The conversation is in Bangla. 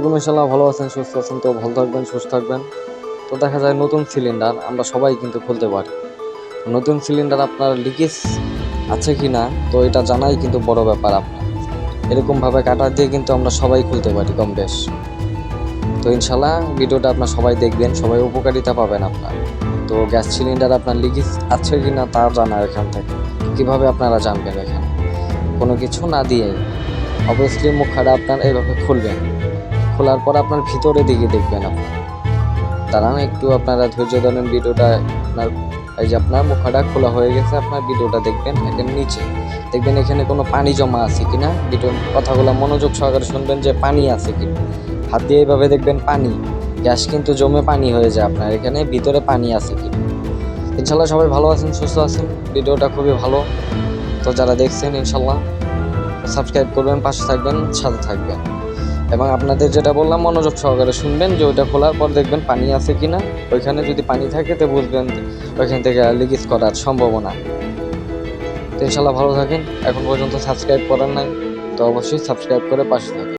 আলাইকুম ইনশাল্লাহ ভালো আছেন, সুস্থ আছেন, তো ভালো থাকবেন, সুস্থ থাকবেন। তো দেখা যায় নতুন সিলিন্ডার আমরা সবাই কিন্তু খুলতে পারি। নতুন সিলিন্ডার আপনার লিকেজ আছে কি না, তো এটা জানাই কিন্তু বড় ব্যাপার আপনার। এরকমভাবে কাটা দিয়ে কিন্তু আমরা সবাই খুলতে পারি কম বেশ। তো ইনশাল্লাহ ভিডিওটা আপনার সবাই দেখবেন, সবাই উপকারিতা পাবেন আপনার। তো গ্যাস সিলিন্ডার আপনার লিকেজ আছে কি না তা জানা এখান থেকে। কীভাবে আপনারা জানবেন এখানে? কোনো কিছু না দিয়ে অবভিয়াসলি মুখটা আপনার এইভাবে খুলবেন। খোলার পর আপনার ভিতরে দিকে দেখবেন আপনার দাঁড়ান একটু, আপনারা ধৈর্য ধরেন ভিডিওটা। আপনার, এই যে আপনার মুখাটা খোলা হয়ে গেছে, আপনার ভিডিওটা দেখবেন এখানে নিচে। দেখবেন এখানে কোনো পানি জমা আছে কিনা? ভিডিওর কথাগুলো মনোযোগ সহকারে শুনবেন যে পানি আছে কিনা। হাত দিয়ে এইভাবে দেখবেন পানি। গ্যাস কিন্তু জমে পানি হয়ে যায় আপনার এখানে, ভিতরে পানি আছে কি ইনশাল্লাহ সবাই ভালো আছেন, সুস্থ আছেন। ভিডিওটা খুবই ভালো। তো যারা দেখছেন, ইনশাল্লাহ, সাবস্ক্রাইব করবেন, পাশে থাকবেন, সাথে থাকবেন। এবং আপনাদের যেটা বললাম, মনোযোগ সহকারে শুনবেন, যে ওইটা খোলার পর দেখবেন পানি আছে কি না ওইখানে যদি পানি থাকে, তো বুঝবেন ওইখান থেকে লিকেজ করার সম্ভাবনা। তো ইনশাল্লাহ ভালো থাকেন। এখন পর্যন্ত সাবস্ক্রাইব করার নাই, তো অবশ্যই সাবস্ক্রাইব করে পাশে থাকেন।